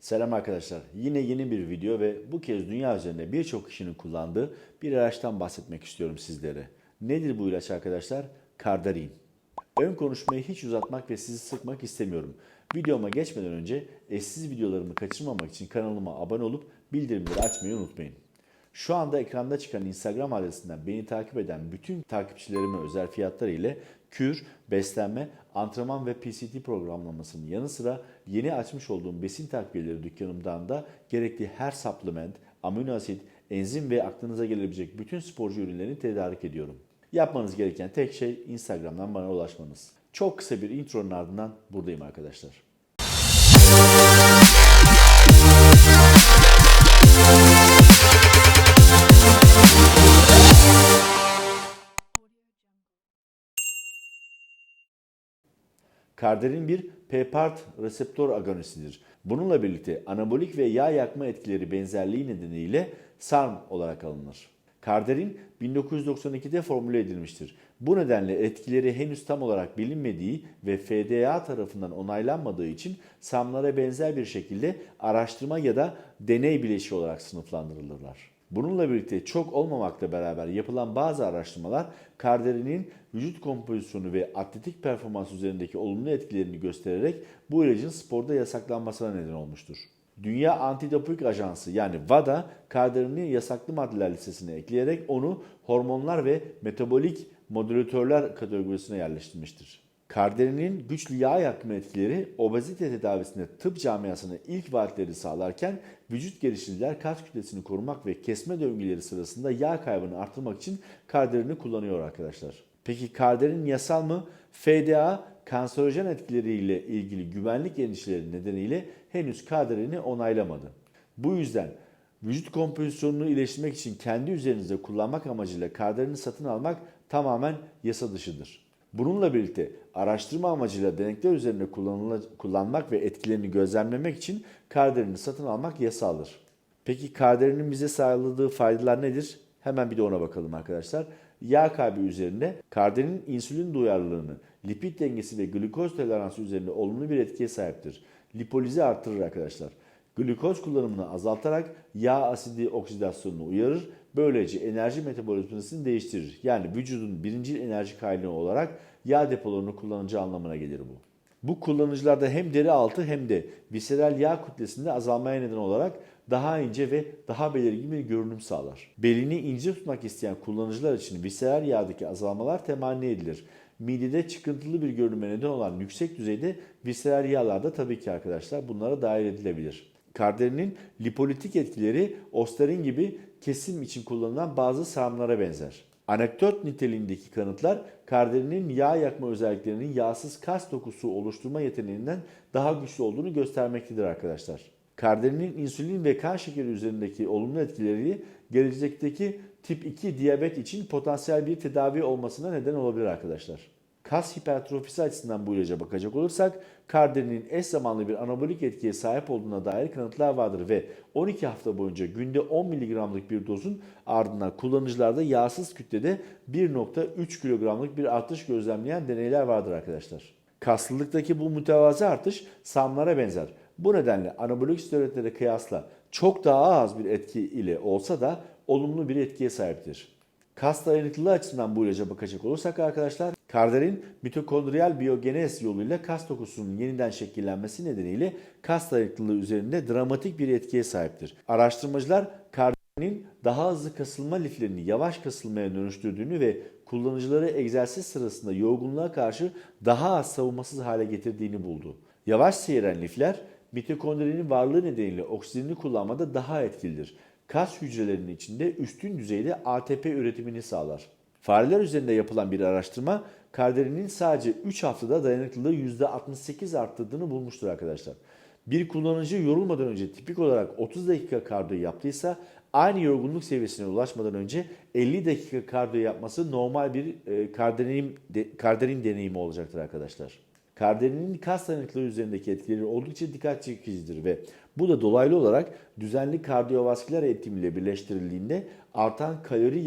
Selam arkadaşlar. Yine yeni bir video ve bu kez dünya üzerinde birçok kişinin kullandığı bir ilaçtan bahsetmek istiyorum sizlere. Nedir bu ilaç arkadaşlar? Kardarin. Ön konuşmayı hiç uzatmak ve sizi sıkmak istemiyorum. Videoma geçmeden önce eşsiz videolarımı kaçırmamak için kanalıma abone olup bildirimleri açmayı unutmayın. Şu anda ekranda çıkan Instagram adresinden beni takip eden bütün takipçilerime özel fiyatlar ile kür, beslenme, antrenman ve PCT programlamasının yanı sıra yeni açmış olduğum besin takviyeleri dükkanımdan da gerekli her supplement, amino asit, enzim ve aklınıza gelebilecek bütün sporcu ürünlerini tedarik ediyorum. Yapmanız gereken tek şey Instagram'dan bana ulaşmanız. Çok kısa bir intronun ardından buradayım arkadaşlar. Karderin bir PPART reseptör agonistidir. Bununla birlikte anabolik ve yağ yakma etkileri benzerliği nedeniyle SARM olarak alınır. Karderin 1992'de formüle edilmiştir. Bu nedenle etkileri henüz tam olarak bilinmediği ve FDA tarafından onaylanmadığı için SARM'lara benzer bir şekilde araştırma ya da deney bileşiği olarak sınıflandırılırlar. Bununla birlikte çok olmamakla beraber yapılan bazı araştırmalar karderinin vücut kompozisyonu ve atletik performans üzerindeki olumlu etkilerini göstererek bu ilacın sporda yasaklanmasına neden olmuştur. Dünya Antidoping Ajansı yani WADA karderini yasaklı maddeler listesine ekleyerek onu hormonlar ve metabolik modülatörler kategorisine yerleştirmiştir. Karderinin güçlü yağ yakma etkileri obezite tedavisinde tıp camiasına ilk vaatleri sağlarken vücut geliştiriciler kas kütlesini korumak ve kesme döngüleri sırasında yağ kaybını artırmak için karderini kullanıyor arkadaşlar. Peki karderin yasal mı? FDA kanserojen etkileriyle ilgili güvenlik endişeleri nedeniyle henüz karderini onaylamadı. Bu yüzden vücut kompozisyonunu iyileştirmek için kendi üzerinizde kullanmak amacıyla karderini satın almak tamamen yasa dışıdır. Bununla birlikte araştırma amacıyla denekler üzerinde kullanmak ve etkilerini gözlemlemek için karderini satın almak yasaldır. Peki karderinin bize sağladığı faydalar nedir? Hemen bir de ona bakalım arkadaşlar. Yağ kaybı üzerinde karderin insülin duyarlılığını, lipid dengesi ve glikoz toleransı üzerinde olumlu bir etkiye sahiptir. Lipolizi artırır arkadaşlar. Glikoz kullanımını azaltarak yağ asidi oksidasyonunu uyarır. Böylece enerji metabolizmasını değiştirir. Yani vücudun birinci enerji kaynağı olarak yağ depolarını kullanacağı anlamına gelir bu. Bu kullanıcılarda hem deri altı hem de visceral yağ kütlesinde azalmaya neden olarak daha ince ve daha belirgin bir görünüm sağlar. Belini ince tutmak isteyen kullanıcılar için visceral yağdaki azalmalar temenni edilir. Midede çıkıntılı bir görünüme neden olan yüksek düzeyde visceral yağlar da tabii ki arkadaşlar bunlara dahil edilebilir. Karderinin lipolitik etkileri osterin gibi kesim için kullanılan bazı sarımlara benzer. Anekdot niteliğindeki kanıtlar karderinin yağ yakma özelliklerinin yağsız kas dokusu oluşturma yeteneğinden daha güçlü olduğunu göstermektedir arkadaşlar. Karderinin insülin ve kan şekeri üzerindeki olumlu etkileri gelecekteki tip 2 diyabet için potansiyel bir tedavi olmasına neden olabilir arkadaşlar. Kas hipertrofisi açısından bu ilaca bakacak olursak karderinin eş zamanlı bir anabolik etkiye sahip olduğuna dair kanıtlar vardır ve 12 hafta boyunca günde 10 mg'lık bir dozun ardından kullanıcılarda yağsız kütlede 1.3 kilogramlık bir artış gözlemleyen deneyler vardır arkadaşlar. Kaslılıktaki bu mütevazı artış SAM'lara benzer. Bu nedenle anabolik steroidlere kıyasla çok daha az bir etki ile olsa da olumlu bir etkiye sahiptir. Kas dayanıklılığı açısından bu ilaca bakacak olursak arkadaşlar, karderin mitokondriyal biyogenez yoluyla kas dokusunun yeniden şekillenmesi nedeniyle kas dayanıklılığı üzerinde dramatik bir etkiye sahiptir. Araştırmacılar karderin daha hızlı kasılma liflerini yavaş kasılmaya dönüştürdüğünü ve kullanıcıları egzersiz sırasında yorgunluğa karşı daha az savunmasız hale getirdiğini buldu. Yavaş seyiren lifler mitokondrinin varlığı nedeniyle oksijeni kullanmada daha etkilidir kas hücrelerinin içinde üstün düzeyde ATP üretimini sağlar. Fareler üzerinde yapılan bir araştırma karderinin sadece 3 haftada dayanıklılığı %68 arttırdığını bulmuştur arkadaşlar. Bir kullanıcı yorulmadan önce tipik olarak 30 dakika kardiyo yaptıysa aynı yorgunluk seviyesine ulaşmadan önce 50 dakika kardiyo yapması normal bir karderin, de, karderin deneyimi olacaktır arkadaşlar. Karderinin kas dayanıklılığı üzerindeki etkileri oldukça dikkat çekicidir ve bu da dolaylı olarak düzenli kardiyovasküler eğitim birleştirildiğinde artan kalori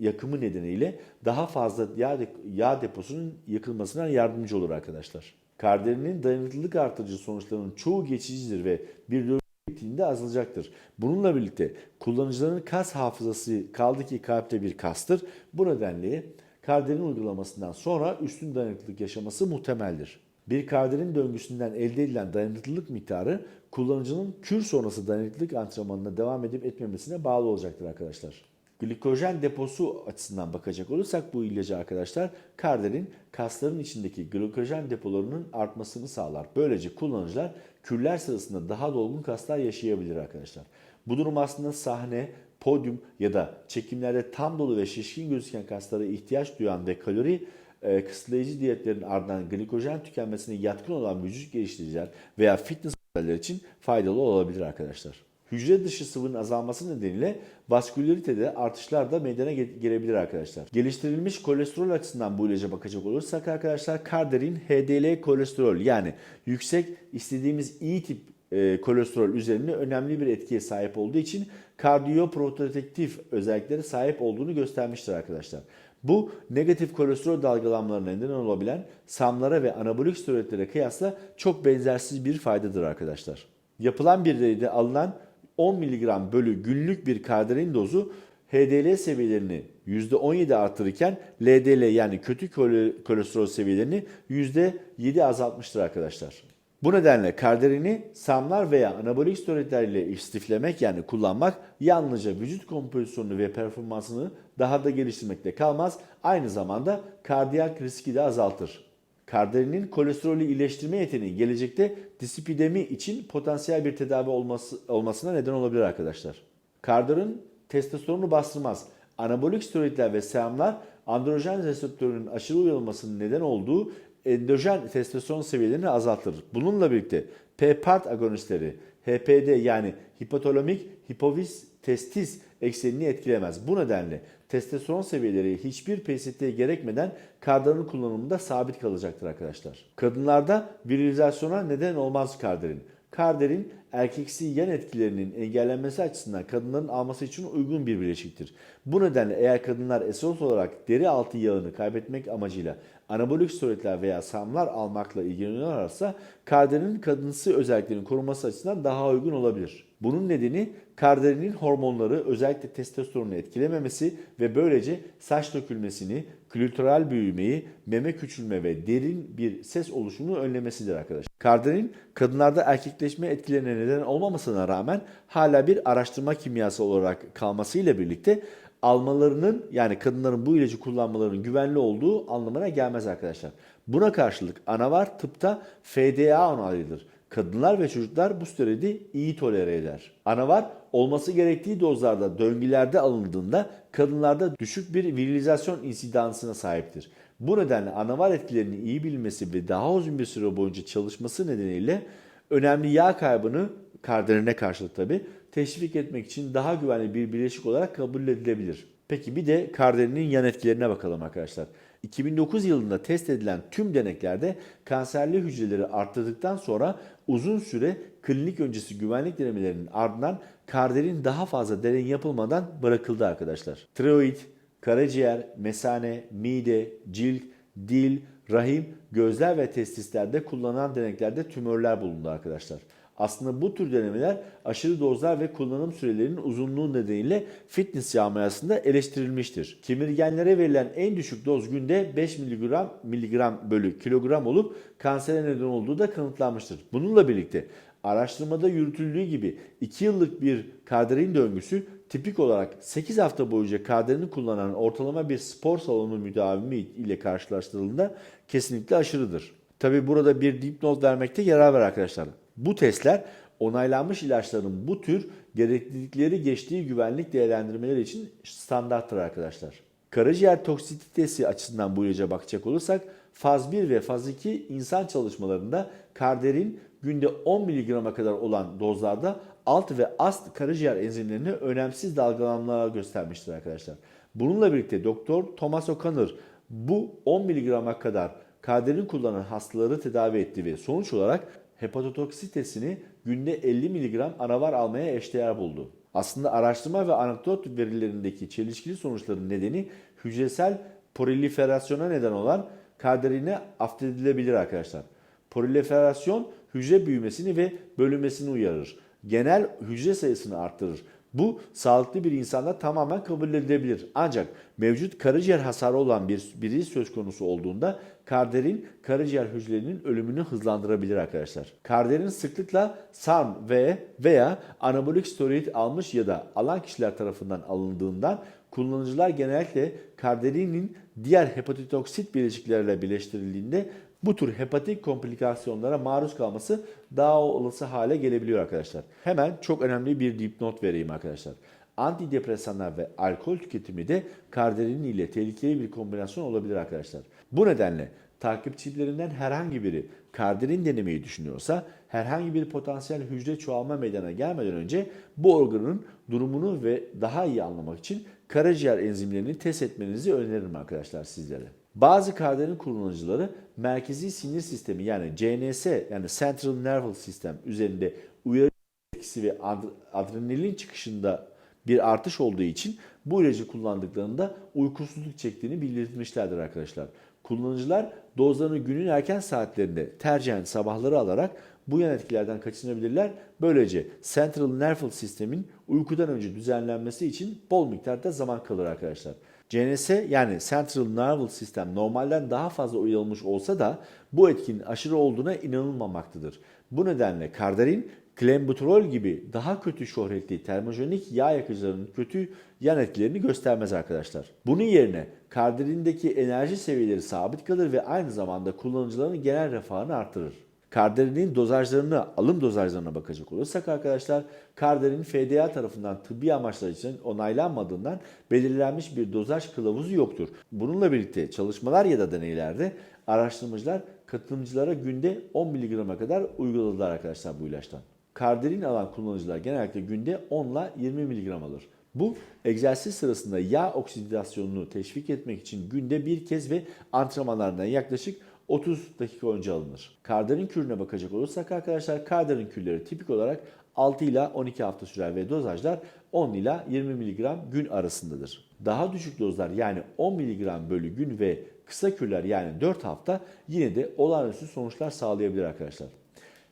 yakımı nedeniyle daha fazla yağ, yağ deposunun yakılmasına yardımcı olur arkadaşlar. Karderinin dayanıklılık artırıcı sonuçlarının çoğu geçicidir ve bir bittiğinde azalacaktır. Bununla birlikte kullanıcıların kas hafızası kaldı ki kalpte bir kastır. Bu nedenle karderin uygulamasından sonra üstün dayanıklılık yaşaması muhtemeldir. Bir karderin döngüsünden elde edilen dayanıklılık miktarı kullanıcının kür sonrası dayanıklılık antrenmanına devam edip etmemesine bağlı olacaktır arkadaşlar. Glikojen deposu açısından bakacak olursak bu ilacı arkadaşlar karderin kasların içindeki glikojen depolarının artmasını sağlar. Böylece kullanıcılar kürler sırasında daha dolgun kaslar yaşayabilir arkadaşlar. Bu durum aslında sahne, podyum ya da çekimlerde tam dolu ve şişkin gözüken kaslara ihtiyaç duyan ve kalori e, kısıtlayıcı diyetlerin ardından glikojen tükenmesine yatkın olan vücut geliştiriciler veya fitness modeller için faydalı olabilir arkadaşlar. Hücre dışı sıvının azalması nedeniyle vaskülaritede artışlar da meydana ge- gelebilir arkadaşlar. Geliştirilmiş kolesterol açısından bu ilaca bakacak olursak arkadaşlar Carderin HDL kolesterol yani yüksek istediğimiz iyi tip e, kolesterol üzerine önemli bir etkiye sahip olduğu için kardiyoprotektif özelliklere sahip olduğunu göstermiştir arkadaşlar. Bu negatif kolesterol dalgalanmalarına neden olabilen SAM'lara ve anabolik steroidlere kıyasla çok benzersiz bir faydadır arkadaşlar. Yapılan bir deneyde alınan 10 mg bölü günlük bir karderin dozu HDL seviyelerini %17 artırırken LDL yani kötü kole- kolesterol seviyelerini %7 azaltmıştır arkadaşlar. Bu nedenle karderini samlar veya anabolik steroidler ile istiflemek yani kullanmak yalnızca vücut kompozisyonunu ve performansını daha da geliştirmekte kalmaz. Aynı zamanda kardiyak riski de azaltır. Karderinin kolesterolü iyileştirme yeteneği gelecekte disipidemi için potansiyel bir tedavi olması, olmasına neden olabilir arkadaşlar. Karderin testosteronu bastırmaz. Anabolik steroidler ve seramlar androjen reseptörünün aşırı uyarılmasının neden olduğu endojen testosteron seviyelerini azaltır. Bununla birlikte P-part agonistleri HPD yani hipotalamik hipofiz testis eksenini etkilemez. Bu nedenle testosteron seviyeleri hiçbir PST'ye gerekmeden kardarın kullanımında sabit kalacaktır arkadaşlar. Kadınlarda virilizasyona neden olmaz karderin. Karderin erkeksi yan etkilerinin engellenmesi açısından kadınların alması için uygun bir bileşiktir. Bu nedenle eğer kadınlar esas olarak deri altı yağını kaybetmek amacıyla anabolik steroidler veya samlar almakla ilgileniyorlarsa karderin kadınsı özelliklerinin korunması açısından daha uygun olabilir. Bunun nedeni karderinin hormonları özellikle testosteronu etkilememesi ve böylece saç dökülmesini, klitoral büyümeyi, meme küçülme ve derin bir ses oluşumunu önlemesidir arkadaşlar. Karderin kadınlarda erkekleşme etkilerine neden olmamasına rağmen hala bir araştırma kimyası olarak kalmasıyla birlikte almalarının yani kadınların bu ilacı kullanmalarının güvenli olduğu anlamına gelmez arkadaşlar. Buna karşılık anavar tıpta FDA onaylıdır. Kadınlar ve çocuklar bu steroidi iyi tolere eder. Anavar olması gerektiği dozlarda döngülerde alındığında kadınlarda düşük bir virilizasyon insidansına sahiptir. Bu nedenle anavar etkilerinin iyi bilinmesi ve daha uzun bir süre boyunca çalışması nedeniyle önemli yağ kaybını karderine karşılık tabi teşvik etmek için daha güvenli bir bileşik olarak kabul edilebilir. Peki bir de karderinin yan etkilerine bakalım arkadaşlar. 2009 yılında test edilen tüm deneklerde kanserli hücreleri arttırdıktan sonra uzun süre klinik öncesi güvenlik denemelerinin ardından karderin daha fazla deney yapılmadan bırakıldı arkadaşlar. Tiroid, karaciğer, mesane, mide, cilt, dil, rahim, gözler ve testislerde kullanılan deneklerde tümörler bulundu arkadaşlar. Aslında bu tür denemeler aşırı dozlar ve kullanım sürelerinin uzunluğu nedeniyle fitness camiasında eleştirilmiştir. Kemirgenlere verilen en düşük doz günde 5 mg, miligram bölü kilogram olup kansere neden olduğu da kanıtlanmıştır. Bununla birlikte araştırmada yürütüldüğü gibi 2 yıllık bir karderin döngüsü tipik olarak 8 hafta boyunca karderini kullanan ortalama bir spor salonu müdavimi ile karşılaştırıldığında kesinlikle aşırıdır. Tabi burada bir dipnot vermekte yarar var arkadaşlar. Bu testler onaylanmış ilaçların bu tür gereklilikleri geçtiği güvenlik değerlendirmeleri için standarttır arkadaşlar. Karaciğer toksititesi açısından bu ilaca bakacak olursak faz 1 ve faz 2 insan çalışmalarında karderin günde 10 mg'a kadar olan dozlarda alt ve ast karaciğer enzimlerine önemsiz dalgalanmalar göstermiştir arkadaşlar. Bununla birlikte Doktor Thomas O'Connor bu 10 mg'a kadar karderin kullanan hastaları tedavi etti ve sonuç olarak hepatotoksitesini günde 50 mg anavar almaya eşdeğer buldu. Aslında araştırma ve anekdot verilerindeki çelişkili sonuçların nedeni hücresel proliferasyona neden olan karderine affedilebilir arkadaşlar. Proliferasyon hücre büyümesini ve bölünmesini uyarır. genel hücre sayısını arttırır. Bu sağlıklı bir insanda tamamen kabul edilebilir. Ancak mevcut karaciğer hasarı olan bir biri söz konusu olduğunda karderin karaciğer hücrelerinin ölümünü hızlandırabilir arkadaşlar. Karderin sıklıkla SARM ve veya anabolik steroid almış ya da alan kişiler tarafından alındığından kullanıcılar genellikle karderinin diğer hepatitoksit bileşiklerle birleştirildiğinde bu tür hepatik komplikasyonlara maruz kalması daha olası hale gelebiliyor arkadaşlar. Hemen çok önemli bir dipnot vereyim arkadaşlar. Antidepresanlar ve alkol tüketimi de karderin ile tehlikeli bir kombinasyon olabilir arkadaşlar. Bu nedenle takipçilerinden herhangi biri karderin denemeyi düşünüyorsa herhangi bir potansiyel hücre çoğalma meydana gelmeden önce bu organın durumunu ve daha iyi anlamak için karaciğer enzimlerini test etmenizi öneririm arkadaşlar sizlere. Bazı karderin kullanıcıları merkezi sinir sistemi yani CNS yani Central Nervous System üzerinde uyarı etkisi ve ad- adrenalin çıkışında bir artış olduğu için bu ilacı kullandıklarında uykusuzluk çektiğini bildirmişlerdir arkadaşlar. Kullanıcılar dozlarını günün erken saatlerinde tercihen sabahları alarak bu yan etkilerden kaçınabilirler. Böylece Central Nervous System'in uykudan önce düzenlenmesi için bol miktarda zaman kalır arkadaşlar. CNS yani Central Nervous System normalden daha fazla uyarılmış olsa da bu etkinin aşırı olduğuna inanılmamaktadır. Bu nedenle kardarin, klembuterol gibi daha kötü şöhretli termojenik yağ yakıcılarının kötü yan etkilerini göstermez arkadaşlar. Bunun yerine kardarindeki enerji seviyeleri sabit kalır ve aynı zamanda kullanıcıların genel refahını artırır. Kardarinin dozajlarına, alım dozajlarına bakacak olursak arkadaşlar, Kardarin FDA tarafından tıbbi amaçlar için onaylanmadığından belirlenmiş bir dozaj kılavuzu yoktur. Bununla birlikte çalışmalar ya da deneylerde araştırmacılar katılımcılara günde 10 mg'a kadar uyguladılar arkadaşlar bu ilaçtan. Karderin alan kullanıcılar genellikle günde 10 ile 20 mg alır. Bu egzersiz sırasında yağ oksidasyonunu teşvik etmek için günde bir kez ve antrenmanlardan yaklaşık 30 dakika önce alınır. Karderin kürüne bakacak olursak arkadaşlar karderin kürleri tipik olarak 6 ila 12 hafta sürer ve dozajlar 10 ila 20 mg gün arasındadır. Daha düşük dozlar yani 10 mg bölü gün ve kısa kürler yani 4 hafta yine de olağanüstü sonuçlar sağlayabilir arkadaşlar.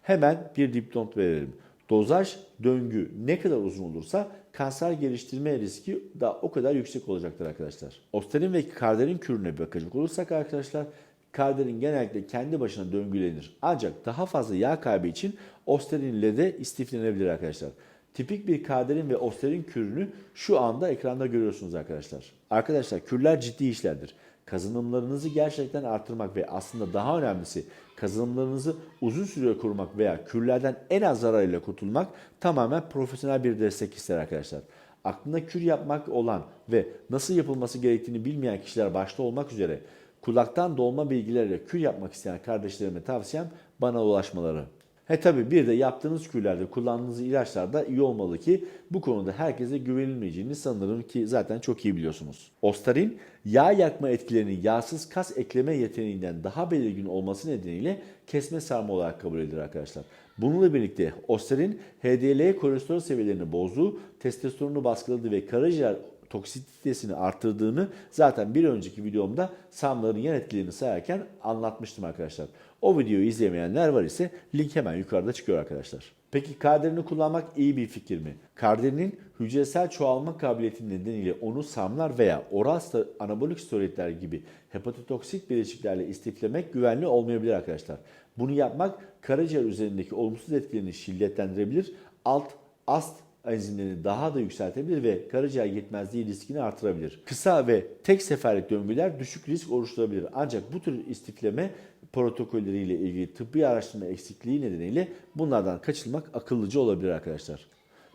Hemen bir dipnot verelim. Dozaj döngü ne kadar uzun olursa kanser geliştirme riski da o kadar yüksek olacaktır arkadaşlar. Osterin ve karderin kürüne bakacak olursak arkadaşlar karderin genellikle kendi başına döngülenir. Ancak daha fazla yağ kaybı için osterin ile de istiflenebilir arkadaşlar. Tipik bir karderin ve osterin kürünü şu anda ekranda görüyorsunuz arkadaşlar. Arkadaşlar kürler ciddi işlerdir. Kazanımlarınızı gerçekten artırmak ve aslında daha önemlisi kazanımlarınızı uzun süre korumak veya kürlerden en az zararıyla kurtulmak tamamen profesyonel bir destek ister arkadaşlar. Aklında kür yapmak olan ve nasıl yapılması gerektiğini bilmeyen kişiler başta olmak üzere kulaktan dolma bilgilerle kür yapmak isteyen kardeşlerime tavsiyem bana ulaşmaları. He tabi bir de yaptığınız kürlerde kullandığınız ilaçlar da iyi olmalı ki bu konuda herkese güvenilmeyeceğini sanırım ki zaten çok iyi biliyorsunuz. Ostarin yağ yakma etkilerinin yağsız kas ekleme yeteneğinden daha belirgin olması nedeniyle kesme sarma olarak kabul edilir arkadaşlar. Bununla birlikte Ostarin HDL kolesterol seviyelerini bozdu, testosteronu baskıladı ve karaciğer toksititesini arttırdığını zaten bir önceki videomda SAM'ların yan etkilerini sayarken anlatmıştım arkadaşlar. O videoyu izlemeyenler var ise link hemen yukarıda çıkıyor arkadaşlar. Peki karderini kullanmak iyi bir fikir mi? Karderinin hücresel çoğalma kabiliyeti nedeniyle onu SAM'lar veya oral anabolik steroidler gibi hepatotoksik bileşiklerle istiflemek güvenli olmayabilir arkadaşlar. Bunu yapmak karaciğer üzerindeki olumsuz etkilerini şiddetlendirebilir. Alt, ast enzimlerini daha da yükseltebilir ve karaciğer yetmezliği riskini artırabilir. Kısa ve tek seferlik döngüler düşük risk oluşturabilir. Ancak bu tür istifleme protokolleriyle ilgili tıbbi araştırma eksikliği nedeniyle bunlardan kaçınmak akıllıca olabilir arkadaşlar.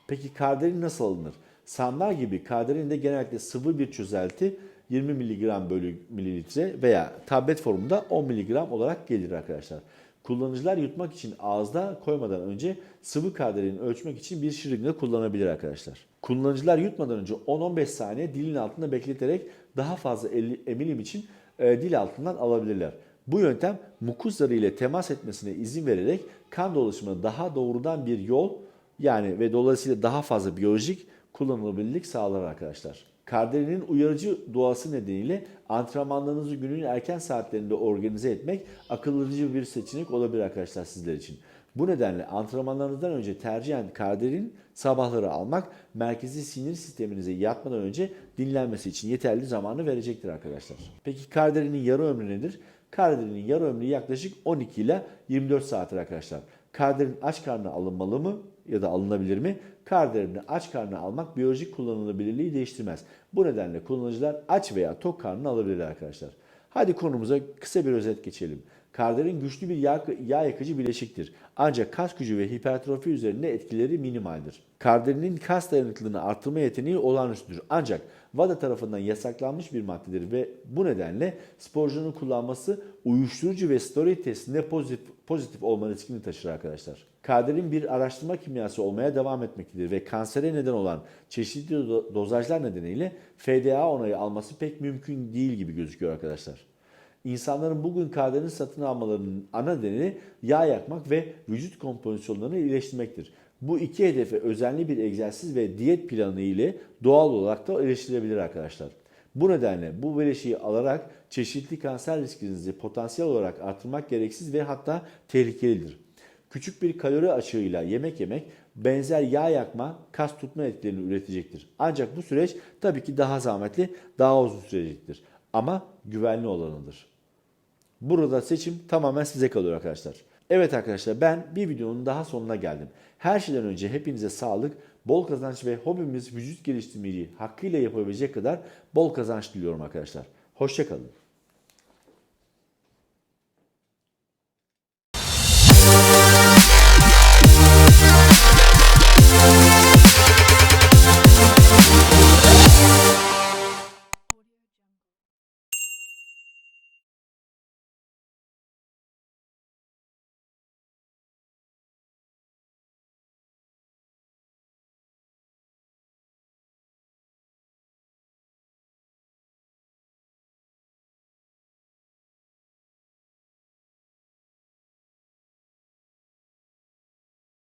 Peki karderin nasıl alınır? Samlar gibi karderin de genellikle sıvı bir çözelti 20 mg bölü mililitre veya tablet formunda 10 mg olarak gelir arkadaşlar. Kullanıcılar yutmak için ağızda koymadan önce sıvı karderini ölçmek için bir şırınga kullanabilir arkadaşlar. Kullanıcılar yutmadan önce 10-15 saniye dilin altında bekleterek daha fazla emilim için e, dil altından alabilirler. Bu yöntem mukus zarı ile temas etmesine izin vererek kan dolaşımına daha doğrudan bir yol yani ve dolayısıyla daha fazla biyolojik kullanılabilirlik sağlar arkadaşlar. Karderinin uyarıcı doğası nedeniyle antrenmanlarınızı günün erken saatlerinde organize etmek akıllıcı bir seçenek olabilir arkadaşlar sizler için. Bu nedenle antrenmanlarınızdan önce tercihen karderin sabahları almak merkezi sinir sisteminize yatmadan önce dinlenmesi için yeterli zamanı verecektir arkadaşlar. Peki karderinin yarı ömrü nedir? Karderinin yarı ömrü yaklaşık 12 ile 24 saattir arkadaşlar. Karderin aç karnına alınmalı mı ya da alınabilir mi? Karderini aç karnına almak biyolojik kullanılabilirliği değiştirmez. Bu nedenle kullanıcılar aç veya tok karnına alabilirler arkadaşlar. Hadi konumuza kısa bir özet geçelim. Karderin güçlü bir yağ, yağ yakıcı bileşiktir. Ancak kas gücü ve hipertrofi üzerinde etkileri minimaldir. Karderinin kas dayanıklılığını artırma yeteneği olağanüstüdür. Ancak WADA tarafından yasaklanmış bir maddedir ve bu nedenle sporcunun kullanması uyuşturucu ve steroid testinde pozitif, pozitif olma riskini taşır arkadaşlar. Karderin bir araştırma kimyası olmaya devam etmektedir ve kansere neden olan çeşitli do- dozajlar nedeniyle FDA onayı alması pek mümkün değil gibi gözüküyor arkadaşlar. İnsanların bugün karderin satın almalarının ana nedeni yağ yakmak ve vücut kompozisyonlarını iyileştirmektir. Bu iki hedefe özenli bir egzersiz ve diyet planı ile doğal olarak da erişilebilir arkadaşlar. Bu nedenle bu bileşiği alarak çeşitli kanser riskinizi potansiyel olarak artırmak gereksiz ve hatta tehlikelidir. Küçük bir kalori açığıyla yemek yemek benzer yağ yakma, kas tutma etkilerini üretecektir. Ancak bu süreç tabii ki daha zahmetli, daha uzun sürecektir. Ama güvenli olanıdır. Burada seçim tamamen size kalıyor arkadaşlar. Evet arkadaşlar ben bir videonun daha sonuna geldim. Her şeyden önce hepinize sağlık, bol kazanç ve hobimiz vücut geliştirmeyi hakkıyla yapabilecek kadar bol kazanç diliyorum arkadaşlar. Hoşçakalın.